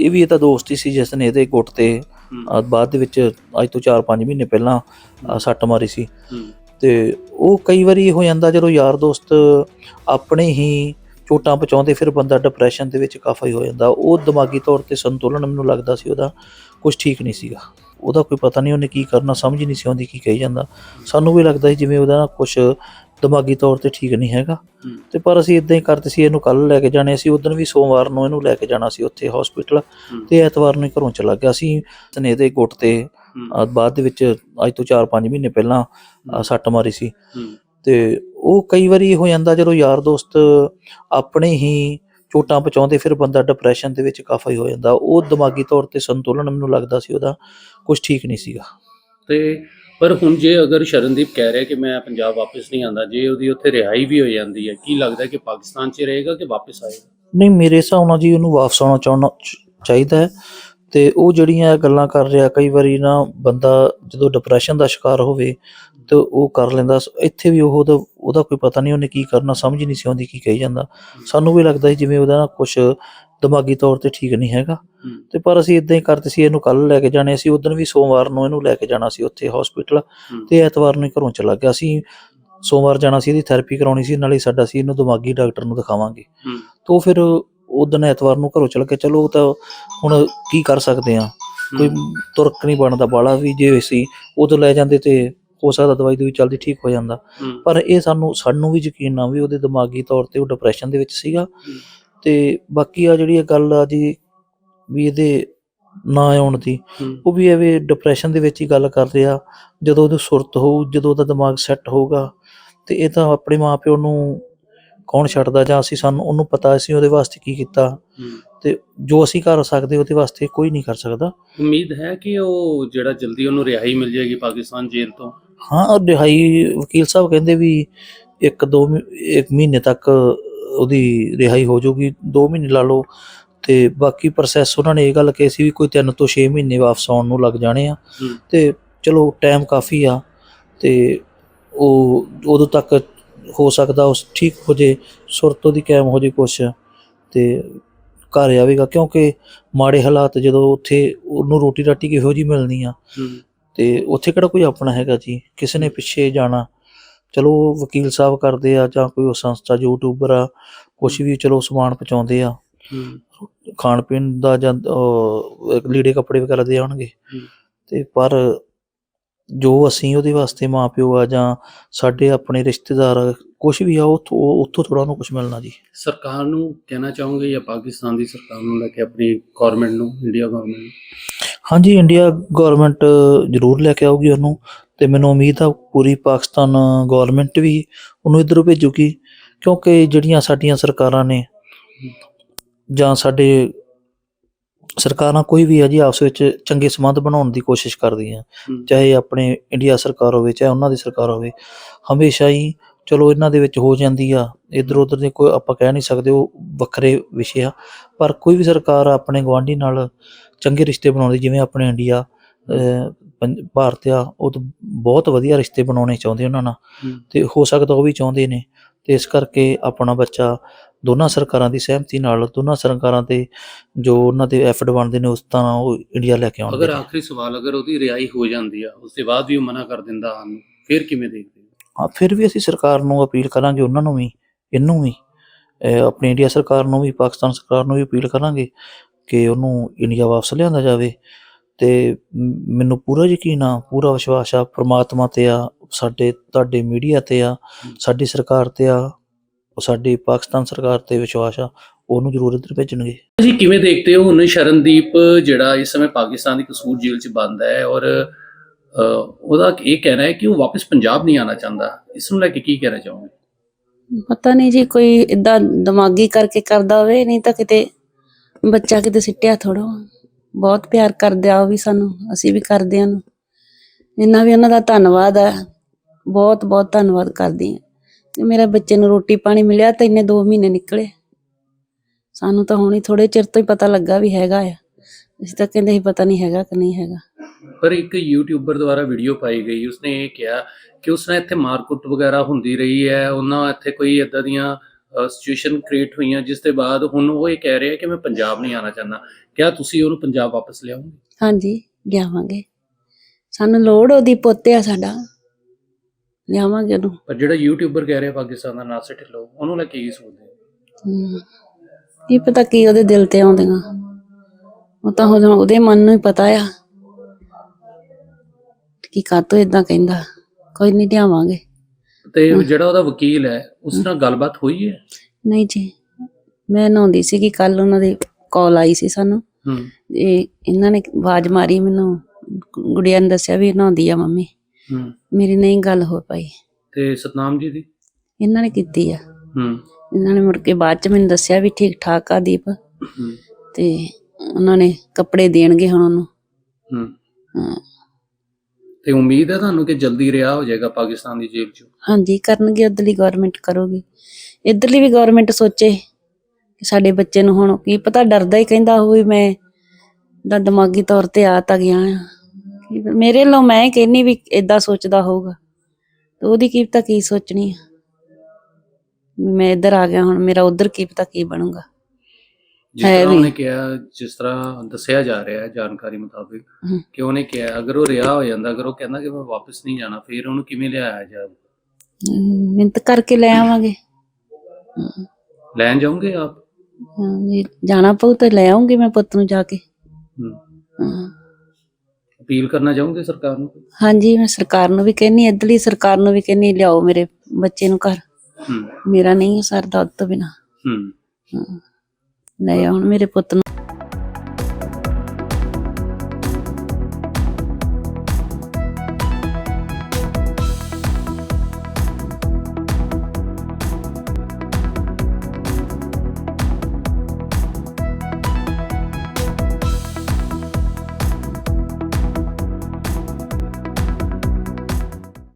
ਇਹ ਵੀ ਇਹਦਾ ਦੋਸਤ ਹੀ ਸੀ ਜਿਸ ਨੇ ਇਹਦੇ ਗੁੱਟ ਤੇ ਬਾਅਦ ਦੇ ਵਿੱਚ ਅੱਜ ਤੋਂ 4-5 ਮਹੀਨੇ ਪਹਿਲਾਂ ਸੱਟ ਮਾਰੀ ਸੀ। ਤੇ ਉਹ ਕਈ ਵਾਰੀ ਹੋ ਜਾਂਦਾ ਜਦੋਂ ਯਾਰ ਦੋਸਤ ਆਪਣੇ ਹੀ ਚੋਟਾਂ ਪਹੁੰਚਾਉਂਦੇ ਫਿਰ ਬੰਦਾ ਡਿਪਰੈਸ਼ਨ ਦੇ ਵਿੱਚ ਕਾਫੀ ਹੋ ਜਾਂਦਾ। ਉਹ ਦਿਮਾਗੀ ਤੌਰ ਤੇ ਸੰਤੁਲਨ ਮੈਨੂੰ ਲੱਗਦਾ ਸੀ ਉਹਦਾ ਕੁਝ ਠੀਕ ਨਹੀਂ ਸੀਗਾ। ਉਹਦਾ ਕੋਈ ਪਤਾ ਨਹੀਂ ਉਹਨੇ ਕੀ ਕਰਨਾ ਸਮਝ ਨਹੀਂ ਸੀ ਆਉਂਦੀ ਕੀ ਕਹੀ ਜਾਂਦਾ। ਸਾਨੂੰ ਵੀ ਲੱਗਦਾ ਸੀ ਜਿਵੇਂ ਉਹਦਾ ਕੁਝ ਦਿਮਾਗੀ ਤੌਰ ਤੇ ਠੀਕ ਨਹੀਂ ਹੈਗਾ। ਤੇ ਪਰ ਅਸੀਂ ਇਦਾਂ ਹੀ ਕਰਦੇ ਸੀ ਇਹਨੂੰ ਕੱਲ ਲੈ ਕੇ ਜਾਣੇ ਸੀ ਉਦੋਂ ਵੀ ਸੋਮਵਾਰ ਨੂੰ ਇਹਨੂੰ ਲੈ ਕੇ ਜਾਣਾ ਸੀ ਉੱਥੇ ਹਸਪੀਟਲ ਤੇ ਐਤਵਾਰ ਨੂੰ ਘਰੋਂ ਚਲਾ ਗਿਆ ਸੀ ਸਨੇ ਦੇ ਗੁੱਟ ਤੇ। ਬਾਅਦ ਦੇ ਵਿੱਚ ਅੱਜ ਤੋਂ 4-5 ਮਹੀਨੇ ਪਹਿਲਾਂ ਸੱਟ ਮਾਰੀ ਸੀ। ਤੇ ਉਹ ਕਈ ਵਾਰੀ ਹੋ ਜਾਂਦਾ ਜਦੋਂ ਯਾਰ ਦੋਸਤ ਆਪਣੇ ਹੀ ਚੋਟਾਂ ਪਹੁੰਚਾਉਂਦੇ ਫਿਰ ਬੰਦਾ ਡਿਪਰੈਸ਼ਨ ਦੇ ਵਿੱਚ ਕਾਫੀ ਹੋ ਜਾਂਦਾ। ਉਹ ਦਿਮਾਗੀ ਤੌਰ ਤੇ ਸੰਤੁਲਨ ਮੈਨੂੰ ਲੱਗਦਾ ਸੀ ਉਹਦਾ ਕੁਝ ਠੀਕ ਨਹੀਂ ਸੀਗਾ। ਤੇ ਪਰ ਹੁਣ ਜੇ ਅਗਰ ਸ਼ਰਨਦੀਪ ਕਹਿ ਰਿਹਾ ਕਿ ਮੈਂ ਪੰਜਾਬ ਵਾਪਸ ਨਹੀਂ ਆਂਦਾ ਜੇ ਉਹਦੀ ਉੱਥੇ ਰਿਹਾਈ ਵੀ ਹੋ ਜਾਂਦੀ ਹੈ, ਕੀ ਲੱਗਦਾ ਕਿ ਪਾਕਿਸਤਾਨ 'ਚ ਰਹੇਗਾ ਕਿ ਵਾਪਸ ਆਏਗਾ? ਨਹੀਂ, ਮੇਰੇ ਹਿਸਾਬ ਨਾਲ ਜੀ ਉਹਨੂੰ ਵਾਪਸ ਆਉਣਾ ਚਾਹੁੰਦਾ ਚਾਹੀਦਾ ਹੈ। ਤੇ ਉਹ ਜਿਹੜੀਆਂ ਗੱਲਾਂ ਕਰ ਰਿਹਾ, ਕਈ ਵਾਰੀ ਨਾ ਬੰਦਾ ਜਦੋਂ ਡਿਪਰੈਸ਼ਨ ਦਾ ਸ਼ਿਕਾਰ ਹੋਵੇ, ਤੇ ਉਹ ਕਰ ਲੈਂਦਾ। ਇੱਥੇ ਵੀ ਉਹ ਉਹਦਾ ਉਹਦਾ ਕੋਈ ਪਤਾ ਨਹੀਂ ਉਹਨੇ ਕੀ ਕਰਨਾ, ਸਮਝ ਨਹੀਂ ਸੀ ਆਉਂਦੀ ਕੀ ਕਹੀ ਜਾਂਦਾ। ਸਾਨੂੰ ਵੀ ਲੱਗਦਾ ਸੀ ਜਿਵੇਂ ਉਹਦਾ ਨਾ ਕੁਝ ਦਿਮਾਗੀ ਤੌਰ ਤੇ ਠੀਕ ਨਹੀਂ ਹੈਗਾ। ਤੇ ਪਰ ਅਸੀਂ ਇਦਾਂ ਹੀ ਕਰਦੇ ਸੀ ਇਹਨੂੰ ਕੱਲ ਲੈ ਕੇ ਜਾਣੇ ਸੀ ਉਦੋਂ ਵੀ ਸੋਮਵਾਰ ਨੂੰ ਇਹਨੂੰ ਲੈ ਕੇ ਜਾਣਾ ਸੀ ਉੱਥੇ ਹਸਪੀਟਲ ਤੇ ਐਤਵਾਰ ਨੂੰ ਘਰੋਂ ਚਲਾ ਗਿਆ ਸੀ। ਸੋਮਵਾਰ ਜਾਣਾ ਸੀ ਇਹਦੀ ਥੈਰੇਪੀ ਕਰਾਉਣੀ ਸੀ ਨਾਲੇ ਸਾਡਾ ਸੀ ਇਹਨੂੰ ਦਿਮਾਗੀ ਡਾਕਟਰ ਨੂੰ ਦਿਖਾਵਾਂਗੇ। ਤੋ ਫਿਰ ਉਦੋਂ ਐਤਵਾਰ ਨੂੰ ਘਰੋਂ ਚਲ ਕੇ ਚਲੋ ਤਾਂ ਹੁਣ ਕੀ ਕਰ ਸਕਦੇ ਆ ਕੋਈ ਤੁਰਕ ਨਹੀਂ ਬਣਦਾ ਬਾਲਾ ਵੀ ਜੇ ਸੀ ਉਦੋਂ ਲੈ ਜਾਂਦੇ ਤੇ ਹੋ ਸਕਦਾ ਦਵਾਈ ਦੂਈ ਚੱਲਦੀ ਠੀਕ ਹੋ ਜਾਂਦਾ। ਪਰ ਇਹ ਸਾਨੂੰ ਸਾਨੂੰ ਵੀ ਯਕੀਨ ਨਾ ਵੀ ਉਹਦੇ ਦਿਮਾਗੀ ਤੌਰ ਤੇ ਉਹ ਡਿਪਰੈਸ਼ਨ ਦੇ ਵਿੱਚ ਸੀਗਾ। ਤੇ ਬਾਕੀ ਆ ਜਿਹੜੀ ਇਹ ਗੱਲ ਆ ਜੀ ਵੀ ਇਹਦੇ ਨਾ ਆਉਣ ਦੀ ਉਹ ਵੀ ਐਵੇਂ ਡਿਪਰੈਸ਼ਨ ਦੇ ਵਿੱਚ ਹੀ ਗੱਲ ਕਰ ਰਿਹਾ। ਜਦੋਂ ਉਹਦੀ ਸੁਰਤ ਹੋਊ ਜਦੋਂ ਉਹਦਾ ਦਿਮਾਗ ਸੈੱਟ ਹੋਊਗਾ ਤੇ ਇਹ ਤਾਂ ਆਪਣੇ ਮਾਪਿਓ ਨੂੰ ਕੌਣ ਛੱਡਦਾ ਜਾਂ ਅਸੀਂ ਸਾਨੂੰ ਉਹਨੂੰ ਪਤਾ ਅਸੀਂ ਉਹਦੇ ਵਾਸਤੇ ਕੀ ਕੀਤਾ। ਤੇ ਜੋ ਅਸੀਂ ਕਰ ਸਕਦੇ ਉਹਦੇ ਵਾਸਤੇ ਕੋਈ ਨਹੀਂ ਕਰ ਸਕਦਾ। ਉਮੀਦ ਹੈ ਕਿ ਉਹ ਜਿਹੜਾ ਜਲਦੀ ਉਹਨੂੰ ਰਿਹਾਈ ਮਿਲ ਜਾਏਗੀ ਪਾਕਿਸਤਾਨ ਜੇਲ੍ਹ ਤੋਂ? ਹਾਂ ਉਹ ਰਿਹਾਈ ਵਕੀਲ ਸਾਹਿਬ ਕਹਿੰਦੇ ਵੀ ਇੱਕ ਦੋ ਮਹੀ- ਇੱਕ ਮਹੀਨੇ ਤੱਕ ਉਹਦੀ ਰਿਹਾਈ ਹੋ ਜਾਊਗੀ 2 ਮਹੀਨੇ ਲਾ ਲਓ। ਤੇ ਬਾਕੀ ਪ੍ਰੋਸੈਸ ਉਹਨਾਂ ਨੇ ਇਹ ਗੱਲ ਕਹੀ ਸੀ ਵੀ ਕੋਈ 3 ਤੋਂ 6 ਮਹੀਨੇ ਵਾਪਸ ਆਉਣ ਨੂੰ ਲੱਗ ਜਾਣੇ ਆ। ਤੇ ਚਲੋ ਟਾਈਮ ਕਾਫੀ ਆ ਤੇ ਉਹ ਉਦੋਂ ਤੱਕ ਹੋ ਸਕਦਾ ਉਸ ਠੀਕ ਹੋ ਜੇ ਸੁਰਤ ਉਹਦੀ ਕਾਇਮ ਹੋ ਜੇ ਕੁਛ। ਤੇ ਘਰ ਆਵੇਗਾ ਕਿਉਂਕਿ ਮਾੜੇ ਹਾਲਾਤ ਜਦੋਂ ਉੱਥੇ ਉਹਨੂੰ ਰੋਟੀ ਰਾਟੀ ਕਿਹੋ ਜੀ ਮਿਲਣੀ ਆ। ਤੇ ਉੱਥੇ ਕਿਹੜਾ ਕੋਈ ਆਪਣਾ ਹੈਗਾ ਜੀ? ਕਿਸੇ ਨੇ ਪਿੱਛੇ ਜਾਣਾ। ਚਲੋ ਉਹ ਵਕੀਲ ਸਾਹਿਬ ਕਰਦੇ ਆ ਜਾਂ ਕੋਈ ਉਹ ਸੰਸਥਾ ਯੂਟਿਊਬਰ ਆ ਕੁਛ ਵੀ ਚਲੋ ਸਮਾਨ ਪਹੁੰਚਾਉਂਦੇ ਆ। ਖਾਣ ਪੀਣ ਦਾ ਜਾਂ ਉਹ ਲੀੜੇ ਕੱਪੜੇ ਵਗੈਰਾ ਦੇ ਆਉਣਗੇ। ਤੇ ਪਰ ਜੋ ਅਸੀਂ ਉਹਦੇ ਵਾਸਤੇ ਮਾਪਿਓ ਆ ਜਾਂ ਸਾਡੇ ਆਪਣੇ ਰਿਸ਼ਤੇਦਾਰ ਕੁਝ ਵੀ ਆ ਉੱਥੋਂ ਉੱਥੋਂ ਥੋੜਾ ਨੂੰ ਕੁਝ ਮਿਲਣਾ ਜੀ। ਸਰਕਾਰ ਨੂੰ ਕਹਿਣਾ ਚਾਹੋਗੇ ਜਾਂ ਪਾਕਿਸਤਾਨ ਦੀ ਸਰਕਾਰ ਨੂੰ ਲੈ ਕੇ ਆਪਣੀ ਗਵਰਨਮੈਂਟ ਨੂੰ ਇੰਡੀਆ ਗਵਰਨਮੈਂਟ ਨੂੰ? ਹਾਂਜੀ ਇੰਡੀਆ ਗਵਰਨਮੈਂਟ ਜ਼ਰੂਰ ਲੈ ਕੇ ਆਊਗੀ ਉਹਨੂੰ ਤੇ ਮੈਨੂੰ ਉਮੀਦ ਆ ਪੂਰੀ ਪਾਕਿਸਤਾਨ ਗਵਰਨਮੈਂਟ ਵੀ ਉਹਨੂੰ ਇੱਧਰੋਂ ਭੇਜੂਗੀ ਕਿਉਂਕਿ ਜਿਹੜੀਆਂ ਸਾਡੀਆਂ ਸਰਕਾਰਾਂ ਨੇ ਜਾਂ ਸਾਡੇ ਸਰਕਾਰਾਂ ਕੋਈ ਵੀ ਆ ਜੀ ਆਪਸ ਵਿੱਚ ਚੰਗੇ ਸੰਬੰਧ ਬਣਾਉਣ ਦੀ ਕੋਸ਼ਿਸ਼ ਕਰਦੀਆਂ। ਹੂੰ, ਚਾਹੇ ਆਪਣੇ ਇੰਡੀਆ ਸਰਕਾਰ ਹੋਵੇ ਚਾਹੇ ਉਹਨਾਂ ਦੀ ਸਰਕਾਰ ਹੋਵੇ ਹਮੇਸ਼ਾ ਹੀ ਚਲੋ ਇਹਨਾਂ ਦੇ ਵਿੱਚ ਹੋ ਜਾਂਦੀ ਆ ਇਧਰ ਉਧਰ ਦੇ ਕੋਈ ਆਪਾਂ ਕਹਿ ਨਹੀਂ ਸਕਦੇ ਉਹ ਵੱਖਰੇ ਵਿਸ਼ੇ ਆ ਪਰ ਕੋਈ ਵੀ ਸਰਕਾਰ ਆਪਣੇ ਗਵਾਂਢੀ ਨਾਲ ਚੰਗੇ ਰਿਸ਼ਤੇ ਬਣਾਉਂਦੀ ਜਿਵੇਂ ਆਪਣੇ ਇੰਡੀਆ ਭਾਰਤ ਆ ਉਹ ਤਾਂ ਬਹੁਤ ਵਧੀਆ ਰਿਸ਼ਤੇ ਬਣਾਉਣੇ ਚਾਹੁੰਦੇ ਉਹਨਾਂ ਨਾਲ ਤੇ ਹੋ ਸਕਦਾ ਉਹ ਵੀ ਚਾਹੁੰਦੇ ਨੇ ਤੇ ਇਸ ਕਰਕੇ ਆਪਣਾ ਬੱਚਾ ਦੋਨਾਂ ਸਰਕਾਰਾਂ ਦੀ ਸਹਿਮਤੀ ਨਾਲ ਦੋਨਾਂ ਸਰਕਾਰਾਂ ਤੇ ਜੋ ਉਹਨਾਂ ਦੇ ਐਫਰਟ ਬਣਦੇ ਨੇ ਉਸ ਤਰ੍ਹਾਂ ਉਹ ਇੰਡੀਆ ਲੈ ਕੇ ਆਉਣਗੇ। ਅਗਰ ਆਖਰੀ ਸਵਾਲ ਅਗਰ ਉਹਦੀ ਰਿਹਾਈ ਹੋ ਜਾਂਦੀ ਆ ਉਸ ਤੋਂ ਬਾਅਦ ਵੀ ਉਹ ਮਨਾ ਕਰ ਦਿੰਦਾ ਆਉਣ ਨੂੰ ਫਿਰ ਕਿਵੇਂ ਦੇਖਦੇ? ਹਾਂ, ਫਿਰ ਵੀ ਅਸੀਂ ਸਰਕਾਰ ਨੂੰ ਅਪੀਲ ਕਰਾਂਗੇ, ਉਹਨਾਂ ਨੂੰ ਵੀ, ਇਹਨੂੰ ਵੀ ਆਪਣੀ ਇੰਡੀਆ ਸਰਕਾਰ ਨੂੰ ਵੀ, ਪਾਕਿਸਤਾਨ ਸਰਕਾਰ ਨੂੰ ਵੀ ਅਪੀਲ ਕਰਾਂਗੇ ਕਿ ਉਹਨੂੰ ਇੰਡੀਆ ਵਾਪਸ ਲਿਆਂਦਾ ਜਾਵੇ। ਤੇ ਮੈਨੂੰ ਪੂਰਾ ਯਕੀਨ ਆ, ਪੂਰਾ ਵਿਸ਼ਵਾਸ ਆ, ਪ੍ਰਮਾਤਮਾ ਤੇ ਆ, ਸਾਡੇ, ਤੁਹਾਡੇ ਮੀਡੀਆ ਤੇ ਆ, ਸਾਡੀ ਸਰਕਾਰ ਤੇ ਆ, ਉਹ ਸਾਡੀ ਪਾਕਿਸਤਾਨ ਸਰਕਾਰ ਤੇ ਵਿਸ਼ਵਾਸ ਆ, ਉਹਨੂੰ ਜ਼ਰੂਰ ਇੱਧਰ ਭੇਜਣਗੇ। ਜੀ ਕਿਵੇਂ ਦੇਖਦੇ ਹੋ ਹੁਣ ਸ਼ਰਨਦੀਪ, ਜਿਹੜਾ ਇਸ ਸਮੇਂ ਪਾਕਿਸਤਾਨ ਦੀ ਕਸੂਰ ਜੇਲ੍ਹ 'ਚ ਬੰਦ ਹੈ ਔਰ ਉਹਦਾ ਇਹ ਕਹਿਣਾ ਹੈ ਕਿ ਉਹ ਵਾਪਸ ਪੰਜਾਬ ਨਹੀਂ ਆਣਾ ਚਾਹੁੰਦਾ। ਇਸ ਨੂੰ ਲੈ ਕੇ ਕੀ ਕਹਿਣਾ ਚਾਹੋਗੇ? ਪਤਾ ਨਹੀਂ ਜੀ, ਕੋਈ ਇਦਾਂ ਦਿਮਾਗੀ ਕਰਕੇ ਕਰਦਾ ਹੋਵੇ, ਨਹੀਂ ਤਾਂ ਕਿਤੇ ਬੱਚਾ ਕਿਤੇ ਸਿੱਟਿਆ ਥੋੜੋ ਬਹੁਤ ਪਿਆਰ ਕਰਦੇ ਆ ਉਹ ਵੀ ਸਾਨੂੰ, ਅਸੀਂ ਵੀ ਕਰਦੇ ਹਾਂ ਉਹਨੂੰ। ਇੰਨਾ ਵੀ ਉਹਨਾਂ ਦਾ ਧੰਨਵਾਦ ਹੈ। ਬਹੁਤ ਬਹੁਤ ਧੰਨਵਾਦ ਕਰਦੀ ਹਾਂ। ਤੇ ਮੇਰੇ ਬੱਚੇ ਨੂੰ ਰੋਟੀ ਪਾਣੀ ਮਿਲਿਆ ਤਾਂ ਇੰਨੇ 2 ਮਹੀਨੇ ਨਿਕਲੇ। ਸਾਨੂੰ ਤਾਂ ਹੁਣੀ ਥੋੜੇ ਚਿਰ ਤੋਂ ਹੀ ਪਤਾ ਲੱਗਾ ਵੀ ਹੈਗਾ ਆ। ਅਸੀਂ ਤਾਂ ਕਹਿੰਦੇ ਸੀ ਪਤਾ ਨਹੀਂ ਹੈਗਾ ਕਿ ਨਹੀਂ ਹੈਗਾ। ਪਰ ਇੱਕ ਯੂਟਿਊਬਰ ਦੁਆਰਾ ਵੀਡੀਓ ਪਾਈ ਗਈ ਉਸਨੇ ਇਹ ਕਿਹਾ ਕਿ ਉਸਨੇ ਇੱਥੇ ਮਾਰਕੁੱਟ ਵਗੈਰਾ ਹੁੰਦੀ ਰਹੀ ਹੈ ਉਹਨਾਂ ਇੱਥੇ ਕੋਈ ਇਦਾਂ ਦੀਆਂ ਸਿਚੁਏਸ਼ਨ ਕ੍ਰੀਏਟ ਹੋਈਆਂ ਜਿਸ ਦੇ ਬਾਅਦ ਹੁਣ ਉਹ ਇਹ ਕਹਿ ਰਿਹਾ ਕਿ ਮੈਂ ਪੰਜਾਬ ਨਹੀਂ ਆਣਾ ਚਾਹੁੰਦਾ। ਕਿਆ ਤੁਸੀਂ ਉਹਨੂੰ ਪੰਜਾਬ ਵਾਪਸ ਲਿਆਓਗੇ? ਹਾਂਜੀ ਲਿਆਵਾਂਗੇ। ਸਾਨੂੰ ਲੋੜ ਉਹਦੀ ਪੋਤੇ ਆ ਸਾਡਾ। ਲਿਆਵਾਂਗੇ ਉਹਨੂੰ। ਪਰ ਜਿਹੜਾ ਯੂਟਿਊਬਰ ਕਹਿ ਰਿਹਾ ਪਾਕਿਸਤਾਨ ਦਾ ਨਾਸਰ ਢਿੱਲੋਂ ਉਹਨੂੰ ਲੈ ਕੇ ਸੋਚਦੇ ਹੋ? ਹਮ, ਕੀ ਪਤਾ ਕੀ ਉਹਦੇ ਦਿਲ ਤੇ ਆਉਂਦੀਆਂ। ਉਹ ਤਾਂ ਹੁਣ ਉਹਦੇ ਮਨ ਨੂੰ ਹੀ ਪਤਾ ਆ ਕੀ ਕਾਤੋਂ ਇਦਾਂ ਕਹਿੰਦਾ। ਕੋਈ ਨਹੀਂ ਲਿਆਵਾਂਗੇ। ਤੇ ਜਿਹੜਾ ਉਹਦਾ ਵਕੀਲ ਹੈ ਉਸ ਨਾਲ ਗੱਲਬਾਤ ਹੋਈ ਹੈ? ਨਹੀਂ ਜੀ। ਮੈਂ ਨਹਾਉਂਦੀ ਸੀ ਕਿ ਕੱਲ ਉਹਨਾਂ ਦੀ ਕਾਲ ਆਈ ਸੀ ਸਾਨੂੰ। ਹੂੰ। ਇਹ ਇਹਨਾਂ ਨੇ ਆਵਾਜ਼ ਮਾਰੀ ਮੈਨੂੰ। ਗੁੜੀਆ ਨੇ ਦੱਸਿਆ ਵੀ ਨਹਾਉਂਦੀ ਆ ਮੰਮੀ। ਹੂੰ। ਮੇਰੀ ਨਹੀਂ ਗੱਲ ਹੋ ਪਾਈ। ਤੇ ਸਤਨਾਮ ਜੀ ਦੀ? ਇਹਨਾਂ ਨੇ ਕੀਤੀ ਆ। ਹੂੰ। ਇਹਨਾਂ ਨੇ ਮੁੜ ਕੇ ਬਾਅਦ ਚ ਮੈਨੂੰ ਦੱਸਿਆ ਵੀ ਠੀਕ ਠਾਕ ਆ ਦੀਪ। ਹੂੰ। ਤੇ ਉਹਨਾਂ ਨੇ ਕੱਪੜੇ ਦੇਣਗੇ ਹੁਣ ਉਹਨੂੰ। ਹੂੰ। ਹਾਂ, ਤੇ ਉਮੀਦ ਹੈ ਤੁਹਾਨੂੰ ਕਿ ਜਲਦੀ ਰਿਹਾ ਹੋ ਜਾਏਗਾ ਪਾਕਿਸਤਾਨ ਦੀ ਜੇਲ੍ਹ ਚੋਂ? ਹਾਂਜੀ ਕਰਨਗੇ ਉਧਰਲੀ ਗਵਰਨਮੈਂਟ ਕਰੂਗੀ। ਇਧਰਲੀ ਵੀ ਗਵਰਨਮੈਂਟ ਸੋਚੇ ਕਿ ਸਾਡੇ ਬੱਚੇ ਨੂੰ ਹੁਣ ਕੀ ਪਤਾ ਡਰਦਾ ਹੀ ਕਹਿੰਦਾ ਉਹ ਵੀ ਮੈਂ ਦਾ ਦਿਮਾਗੀ ਤੌਰ ਤੇ ਆ ਤਾਂ ਗਿਆ ਆ ਕੀ ਪਤਾ- ਮੇਰੇ ਲੋ ਮੈਂ ਕਹਿੰਨੀ ਵੀ ਇਦਾਂ ਸੋਚਦਾ ਹੋਊਗਾ। ਤੇ ਉਹਦੀ ਕੀ ਪਤਾ ਕੀ ਸੋਚਣੀ ਆ। ਮੈਂ ਇੱਧਰ ਆ ਗਿਆ ਹੁਣ ਮੇਰਾ ਉਧਰ ਕੀ ਪਤਾ ਕੀ ਬਣੂਗਾ। ਜਿਸ ਹੈ ਤਰ੍ਹਾਂ ਵੀ। ਉਹਨੇ ਕਿਹਾ ਜਿਸ ਤਰ੍ਹਾਂ ਦੱਸਿਆ ਜਾ ਰਿਹਾ ਹੈ ਜਾਣਕਾਰੀ ਮੁਤਾਬਿਕ ਹਮ। ਕਿ ਉਹਨੇ ਕਿਹਾ ਅਗਰ ਉਹ ਰਿਹਾ ਹੋ ਜਾਂਦਾ ਅਗਰ ਉਹ ਕਹਿੰਦਾ ਕਿ ਮੈਂ ਵਾਪਸ ਨਹੀਂ ਜਾਣਾ ਫਿਰ ਉਹਨੂੰ ਕਿਵੇਂ ਲਿਆਇਆ ਜਾਵੇ? ਹਮ, ਮਿਹਨਤ ਕਰਕੇ ਲੈ ਆਵਾਂਗੇ। ਹਾਂ, ਲੈਣ ਜਾਓਗੇ ਆਪ? ਹਾਂ, ਜੇ ਜਾਣਾ ਪਊ ਤਾਂ ਲੈ ਆਉਂਗੀ ਮੈਂ ਪੁੱਤ ਨੂੰ ਜਾ ਕੇ। ਹਮ। ਹਾਂ। ਅਪੀਲ ਕਰਨਾ ਚਾਹੋਗੇ ਸਰਕਾਰ ਨੂੰ? ਹਾਂਜੀ ਮੈਂ ਸਰਕਾਰ ਨੂੰ ਵੀ ਕਹਿੰਨੀ ਇੱਧਰਲੀ ਸਰਕਾਰ ਨੂੰ ਵੀ ਕਹਿੰਨੀ ਲਿਆਓ ਮੇਰੇ ਬੱਚੇ ਨੂੰ ਘਰ। ਮੇਰਾ ਨਹੀਂ ਸਰਦਾ ਉਹ ਤੋਂ ਬਿਨਾ। ਹੂੰ। ਲੈ ਆਉਣ ਮੇਰੇ ਪੁੱਤ ਨੂੰ